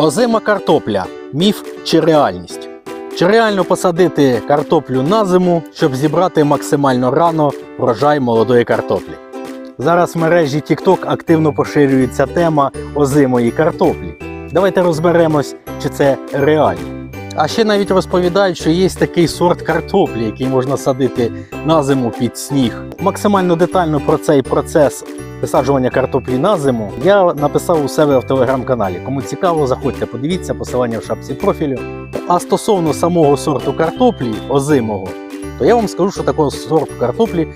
Озима картопля міф чи реальність? Чи реально посадити картоплю на зиму, щоб зібрати максимально рано врожай молодої картоплі? Зараз в мережі TikTok активно поширюється тема озимої картоплі. Давайте розберемось, чи це реально. А ще навіть розповідають, що є такий сорт картоплі, який можна садити на зиму під сніг. Максимально детально про цей процес висаджування картоплі на зиму я написав у себе в телеграм-каналі. Кому цікаво, заходьте, подивіться посилання в шапці профілю. А стосовно самого сорту картоплі озимого, то я вам скажу, що такого сорту картоплі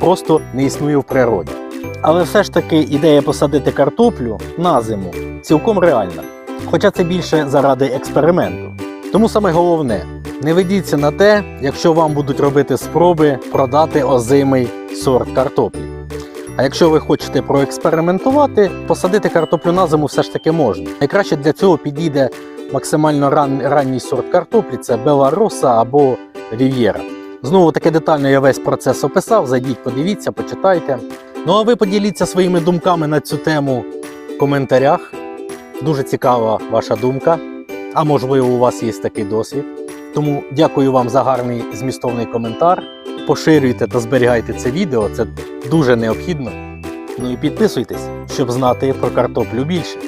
просто не існує в природі. Але все ж таки ідея посадити картоплю на зиму цілком реальна. Хоча це більше заради експерименту. Тому саме головне, не ведіться на те, якщо вам будуть робити спроби продати озимий сорт картоплі. А якщо ви хочете проекспериментувати, посадити картоплю на зиму все ж таки можна. Найкраще для цього підійде максимально ран, ранній сорт картоплі це Белароса або Рів'єра. Знову таки детально я весь процес описав. Зайдіть, подивіться, почитайте. Ну а ви поділіться своїми думками на цю тему в коментарях. Дуже цікава ваша думка. А можливо, у вас є такий досвід. Тому дякую вам за гарний змістовний коментар. Поширюйте та зберігайте це відео, це дуже необхідно. Ну і підписуйтесь, щоб знати про картоплю більше.